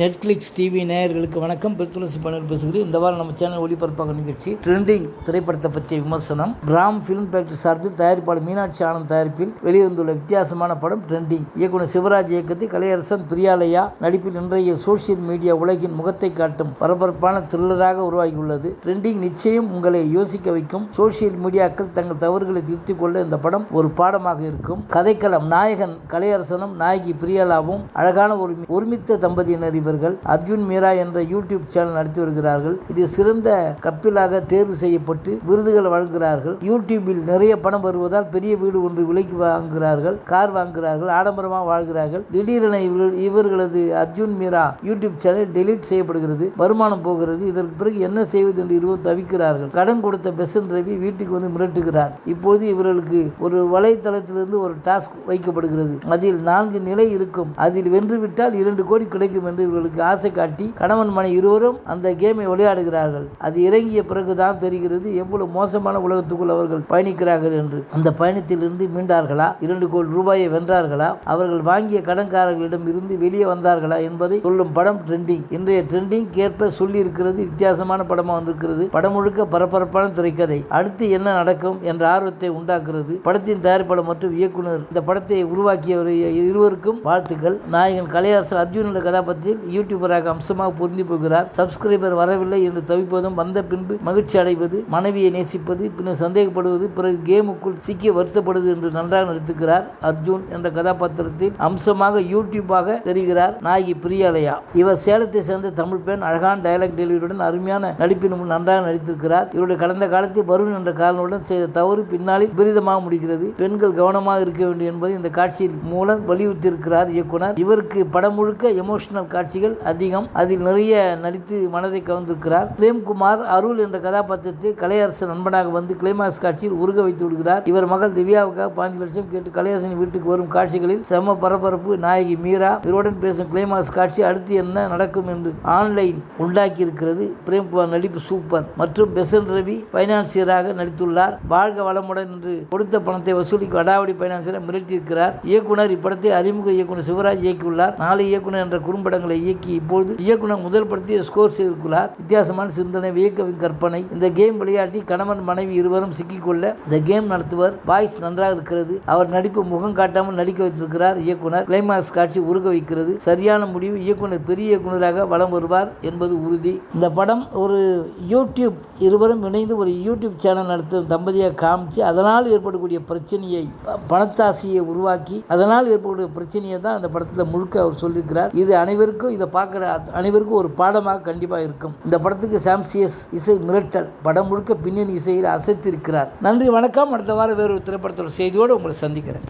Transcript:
Netflix TV நேயர்களுக்கு வணக்கம். பெருத்துளசி பணியில் பேசுகிறேன் இந்த வாரம் நம்ம சேனல் ஒளிபரப்பாக நிகழ்ச்சி ட்ரெண்டிங் திரைப்படத்தை பற்றிய விமர்சனம் கிராம் ஃபிலிம் ஃபேக்டரி சார்பில் தயாரிப்பாளர் மீனாட்சி ஆனந்த் தயாரிப்பில் வெளிவந்துள்ள வித்தியாசமான படம் ட்ரெண்டிங் இயக்குனர் சிவராஜ் இயக்கத்தில் கலையரசன் பிரியாலயா நடிப்பில் இன்றைய சோசியல் மீடியா உலகின் முகத்தை காட்டும் பரபரப்பான த்ரில்லராக உருவாகியுள்ளது. ட்ரெண்டிங் நிச்சயம் உங்களை யோசிக்க வைக்கும். சோசியல் மீடியாக்கள் தங்கள் தவறுகளை திருத்திக் கொள்ள இந்த படம் ஒரு பாடமாக இருக்கும். கதைக்களம் நாயகன் கலையரசனும் நாயகி பிரியாலாவும் அழகான ஒரு ஒருமித்த தம்பதியினர் இவர்கள் அர்ஜுன் மீரா என்ற யூடியூப் சேனல் நடத்தி வருகிறார்கள். இது சிறந்த கப்பிலாக தேர்வு செய்யப்பட்டு விருதுகள் வழங்குகிறார்கள். யூடியூபில் நிறைய பணம் வருவதால் பெரிய வீடு ஒன்று விலைக்கு வாங்குகிறார்கள் கார் வாங்குகிறார்கள் ஆடம்பரமாக வாழ்கிறார்கள். திடீரென இவர்கள் இவர்களது Arjun Meera YouTube channel delete செய்யப்படுகிறது வருமானம் போகிறது. இதற்கு பிறகு என்ன செய்வது என்று இருவரும் தவிக்கிறார்கள். கடன் கொடுத்த பெசன் ரவி வீட்டுக்கு வந்து மிரட்டுகிறார். இப்போது இவர்களுக்கு ஒரு வலைத்தளத்திலிருந்து ஒரு டாஸ்க் வைக்கப்படுகிறது. அதில் நான்கு நிலை இருக்கும். அதில் வென்றுவிட்டால் இரண்டு கோடி கிடைக்கும் என்று இவர்களுக்கு ஆசை காட்டி கணவன் மனை இருவரும் அந்த கேமை விளையாடுகிறார்கள். அது இறங்கிய பிறகுதான் தெரிகிறது எவ்வளவு மோசமான உலகத்துக்குள் அவர்கள் பயணிக்கிறார்கள் என்று. அந்த பயணத்திலிருந்து மீண்டார்களா? இரண்டு கோடி ரூபாயை வென்றார்களா? அவர்கள் வாங்கிய கடன்காரர்களிடம் இருந்து வெளியே வந்தார்களா என்பதை சொல்லும் படம் ட்ரெண்டிங் இன்றைய ட்ரெண்டிங் கேற்ப சொல்லி இருக்கிறது வித்தியாசமான படமா வந்திருக்கிறது. படம் முழுக்க பரபரப்பான திரைக்கதை. அடுத்து என்ன நடக்கும் என்ற ஆர்வத்தை உண்டாக்குறது படத்தின் தயாரிப்பாளர் மற்றும் இயக்குனர் இந்த படத்தை உருவாக்கியவர் இருவருக்கும் வாழ்த்துக்கள். நாயகன் கலையரசர் அர்ஜுனோட கதாபாத்திரத்தில் யூடியூபராக அம்சமாக பொருந்தி போகிறார். சப்ஸ்கிரைபர் வரவில்லை என்று தவிப்பதும் வந்த பின்பு மகிழ்ச்சி அடைவது மனைவியை நேசிப்பது பின்னர் சந்தேகப்படுவது பிறகு கேமுக்குள் சிக்கிய வருத்தப்படுவது என்று நன்றாக நடித்துக்கிறார் அர்ஜுன் என்ற கதாபாத்திரத்தில் அம்சமாக யூடியூபாக தெரிகிறார் நாயகி பிரியாலயா. இவர் சேலத்தை சேர்ந்த தமிழ் பெண் அழகான டயலாக் டெலிவரியுடன் அருமையான நடிப்பின் நன்றாக நடித்திருக்கிறார். இவருடைய கடந்த காலத்தில் வருண் என்ற காரணத்துடன் செய்த தவறு பின்னாளில் விபரீதமாக முடிகிறது. பெண்கள் கவனமாக இருக்க வேண்டும் என்பதை இந்த காட்சியின் மூலம் வலியுறுத்தியிருக்கிறார் இயக்குனர். இவருக்கு படம் முழுக்க எமோஷனல் காட்சி காட்சிகள் அதிகம். அதில் நிறைய நடித்து மனதை கவர்ந்திருக்கிறார். பிரேம்குமார் அருள் என்ற கதாபாத்திரத்தில் கலையரசு நண்பனாக வந்து கிளைமாக்ஸ் காட்சியில் உருக வைத்து விடுகிறார். இவர் மகள் திவ்யாவுக்காக பாஞ்சு லட்சம் கேட்டு கலையரசன் வீட்டுக்கு வரும் காட்சிகளில் செம பரபரப்பு நாயகி மீரா இவருடன் பேசும் கிளைமாக்ஸ் காட்சி அடுத்து என்ன நடக்கும் என்று ஆன்லைன் உண்டாக்கி இருக்கிறது பிரேம்குமார் நடிப்பு சூப்பர். மற்றும் பெசன் ரவி பைனான்சியராக நடித்துள்ளார். வாழ்க வளமுடன் என்று கொடுத்த பணத்தை வசூலிக்கு அடாவடி பைனான்சியராக மிரட்டியிருக்கிறார். இயக்குனர் இப்படத்தை அறிமுக இயக்குனர் சிவராஜ் இயக்கியுள்ளார். நாலு இயக்குனர் என்ற குறும்படங்களை இயக்கி இப்போது இயக்குனர் முதல் படத்தில் ஸ்கோர் செய்திருக்கிறார் வித்தியாசமான சிந்தனை வியக்கவின் கற்பனை. இந்த கேம் விளையாட்டி கணவன் மனைவி இருவரும் சிக்கிக்கொள்ள இந்த கேம் நடத்துவர். வாய்ஸ் நன்றாக இருக்கிறது. அவர் நடிப்பு முகம் காட்டாமல் நடிக்க வைத்திருக்கிறார் இயக்குனர். கிளைமாக்ஸ் காட்சி உருக வைக்கிறது. சரியான முடிவு இயக்குனர் பெரிய இயக்குனராக வலம் வருவார் என்பது உறுதி. இந்த படம் ஒரு யூடியூப் இருவரும் இணைந்து ஒரு யூடியூப் சேனல் நடத்தும் தம்பதியாக காமிச்சு அதனால் ஏற்படக்கூடிய பிரச்சனையை பணத்தாசையை உருவாக்கி அதனால் ஏற்படக்கூடிய பிரச்சனையை தான் அந்த படத்தில் முழுக்க அவர் சொல்லியிருக்கிறார். இது அனைவருக்கும் இதை பார்க்குற அனைவருக்கும் ஒரு பாடமாக கண்டிப்பாக இருக்கும். இந்த படத்துக்கு சாம்சியஸ் இசை மிரட்டல் படம் முழுக்க பின்னணி இசையில் அசைத்திருக்கிறார். நன்றி வணக்கம். அடுத்த வாரம் வேறு ஒரு திரைப்படத்தோட செய்தியோடு உங்களை சந்திக்கிறேன்.